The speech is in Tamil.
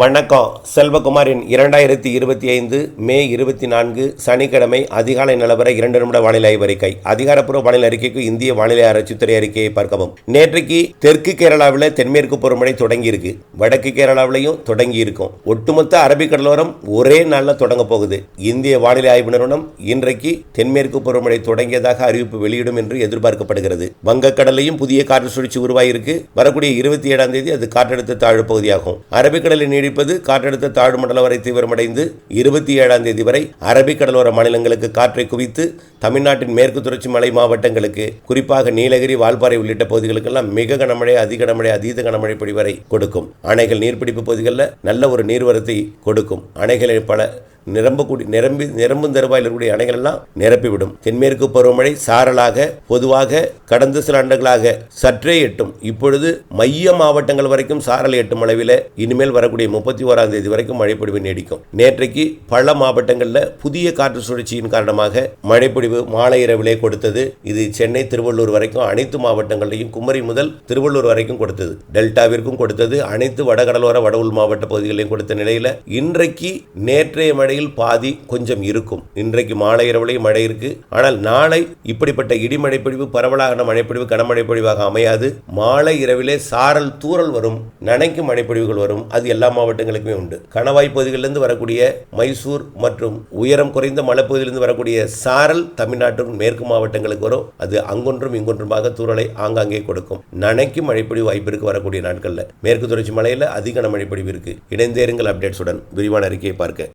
வணக்கம். செல்வகுமாரின் இரண்டாயிரத்தி இருபத்தி ஐந்து மே இருபத்தி நான்கு சனிக்கிழமை அதிகாலை நிலவர இரண்டு நிமிட வானிலை அறிக்கை அதிகாரப்பூர்வ வானிலை அறிக்கைக்கு இந்திய வானிலை ஆராய்ச்சித்துறை அறிக்கையை பார்க்கவும். நேற்றைக்கு தெற்கு கேரளாவில் தென்மேற்கு பருவமழை தொடங்கி இருக்கு வடக்கு கேரளாவிலையும் தொடங்கி இருக்கும் ஒட்டுமொத்த அரபிக்கடலோரம் ஒரே நாளில் தொடங்க போகுது. இந்திய வானிலை ஆய்வு நிறுவனம் இன்றைக்கு தென்மேற்கு பருவமழை தொடங்கியதாக அறிவிப்பு வெளியிடும் என்று எதிர்பார்க்கப்படுகிறது. வங்கக்கடலையும் புதிய காற்று சுழற்சி உருவாகியிருக்கு வரக்கூடிய இருபத்தி ஏழாம் தேதி அது காற்றழுத்த தாழ்வு பகுதியாகும். அரபிக்கடலில் நீடிப்பது காற்றழுத்த தாழ்வு மண்டலம் வரை தீவிரமடைந்து இருபத்தி ஏழாம் தேதி வரை அரபிக் கடலோர மாநிலங்களுக்கு காற்றை குவித்து தமிழ்நாட்டின் மேற்கு தொடர்ச்சி மலை மாவட்டங்களுக்கு குறிப்பாக நீலகிரி வால்பாறை உள்ளிட்ட பகுதிகளுக்கெல்லாம் மிக கனமழை அதிக கனமழை அதீத கனமழை பொழி வரை கொடுக்கும். அணைகள் நீர்பிடிப்பு பகுதிகளில் நல்ல ஒரு நீர்வரத்தை கொடுக்கும். அணைகளை பல நிரம்பக்கூடிய நிரம்பி நிரம்பும் தருவாயில் இருக்கக்கூடிய அணைகள் எல்லாம் நிரப்பிவிடும். தென்மேற்கு பருவமழை சாரலாக பொதுவாக கடந்த சில ஆண்டுகளாக சற்றே எட்டும். இப்பொழுது மைய மாவட்டங்கள் வரைக்கும் சாரல் எட்டும் அளவில் இனிமேல் வரக்கூடிய முப்பத்தி ஓராம் தேதி வரைக்கும் மழைப்பொழிவு நீடிக்கும். நேற்றைக்கு பல மாவட்டங்களில் புதிய காற்று சுழற்சியின் காரணமாக மழைப்பொழிவு மாலை இரவிலே கொடுத்தது. இது சென்னை திருவள்ளூர் வரைக்கும் அனைத்து மாவட்டங்களிலையும் குமரி முதல் திருவள்ளூர் வரைக்கும் கொடுத்தது. டெல்டாவிற்கும் கொடுத்தது. அனைத்து வடகடலோர வட உள் மாவட்ட பகுதிகளையும் கொடுத்த நிலையில் இன்றைக்கு நேற்றைய மழையில் பாதி கொஞ்சம் இருக்கும். இன்றைக்கு மாலை இரவுலையும் மழை இருக்கு. ஆனால் நாளை இப்படிப்பட்ட இடிமழை பொழிவு பரவலான மழைப்பொழிவு கனமழை பொழிவாக அமையாது. மாலை இரவிலே சாரல் தூரல் வரும். நனைக்கும் மழைப்பொழிவுகள் வரும். அது எல்லா மாவட்டங்களுக்குமே உண்டு. கணவாய் பகுதிகளிலிருந்து வரக்கூடிய மைசூர் மற்றும் உயரம் குறைந்த மலைப்பகுதியிலிருந்து வரக்கூடிய சாரல் தமிழ்நாட்டின் மேற்கு மாவட்டங்களுக்கு வரும். அது அங்கொன்றும் இங்கொன்றுமாக தூறலை ஆங்காங்கே கொடுக்கும். நனைக்கும் மழைப்பொழிவு வாய்ப்பிற்கு வரக்கூடிய நாட்களில் மேற்கு தொடர்ச்சி மலையில் அதிக மழைப்பொழிவு இருக்கு. இணைந்தேருங்கள் அப்டேட்ஸுடன். விரிவான அறிக்கையை பார்க்க.